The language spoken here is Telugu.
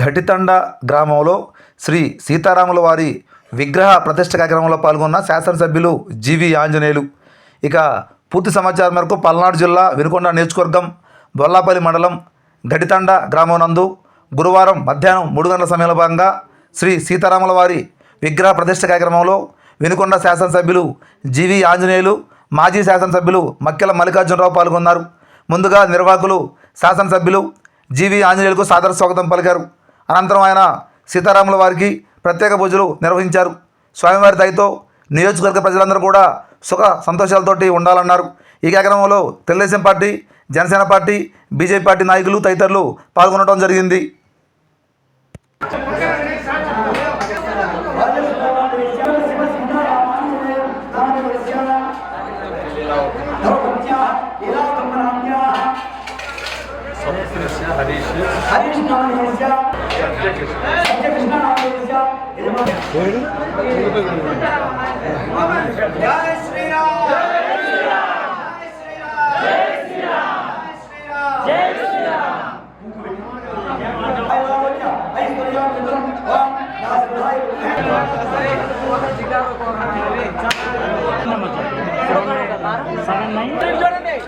ఘటితండ గ్రామంలో శ్రీ సీతారాముల వారి విగ్రహ ప్రతిష్ట కార్యక్రమంలో పాల్గొన్న శాసనసభ్యులు జీవి ఆంజనేయులు. ఇక పూర్తి సమాచారం మేరకు పల్నాడు జిల్లా వినుకొండ నియోజకవర్గం బొల్లాపల్లి మండలం ఘటితండ గ్రామం నందు గురువారం మధ్యాహ్నం మూడు గంటల సమయంలో భాగంగా శ్రీ సీతారాముల వారి విగ్రహ ప్రతిష్ట కార్యక్రమంలో వినుకొండ శాసనసభ్యులు జీవి ఆంజనేయులు మాజీ శాసనసభ్యులు మక్కెల మల్లికార్జునరావు పాల్గొన్నారు. ముందుగా నిర్వాహకులు శాసనసభ్యులు జీవి ఆంజనేయులకు సాదర స్వాగతం పలికారు. అనంతరం ఆయన సీతారాముల వారికి ప్రత్యేక పూజలు నిర్వహించారు. స్వామివారి దయతో నియోజకవర్గ ప్రజలందరూ కూడా సుఖ సంతోషాలతోటి ఉండాలన్నారు. ఈ కార్యక్రమంలో Telugu Desam party Janasena party BJP party నాయకులు తదితరులు పాల్గొనడం జరిగింది. Seven nine